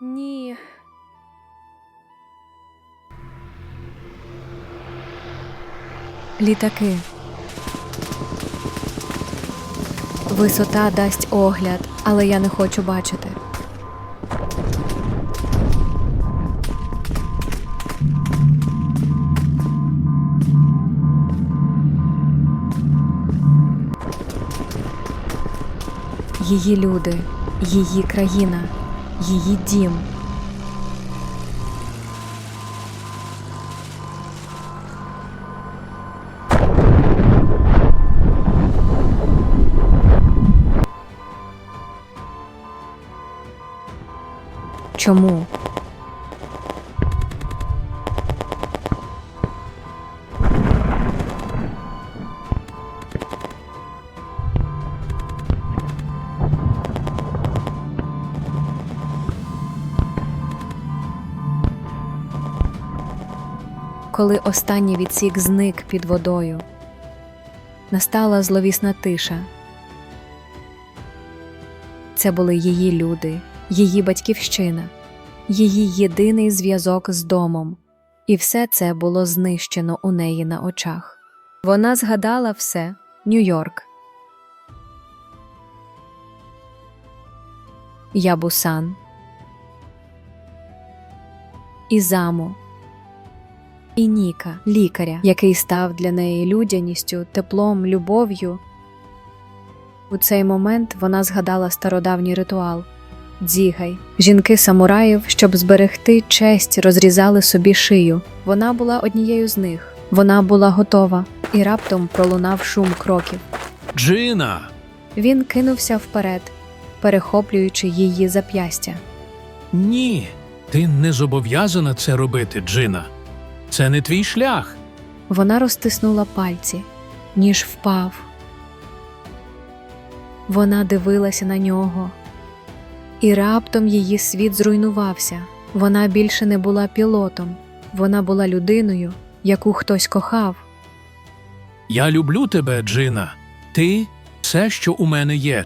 Ні. Літаки. Висота дасть огляд, але я не хочу бачити. Її люди, її країна, її дім. Чому? Коли останній відсік зник під водою, настала зловісна тиша. Це були її люди, її батьківщина, її єдиний зв'язок з домом, і все це було знищено у неї на очах. Вона згадала все Нью-Йорк. Ябусан. Ізаму. І Ніка, лікаря, який став для неї людяністю, теплом, любов'ю. У цей момент вона згадала стародавній ритуал дзігай. Жінки самураїв, щоб зберегти честь, розрізали собі шию. Вона була однією з них. Вона була готова, і раптом пролунав шум кроків. Джина! Він кинувся вперед, перехоплюючи її зап'ястя. Ні, ти не зобов'язана це робити, Джина. Це не твій шлях. Вона розтиснула пальці, ніж впав. Вона дивилася на нього, і раптом її світ зруйнувався. Вона більше не була пілотом, вона була людиною, яку хтось кохав. Я люблю тебе, Джина. Ти все, що у мене є.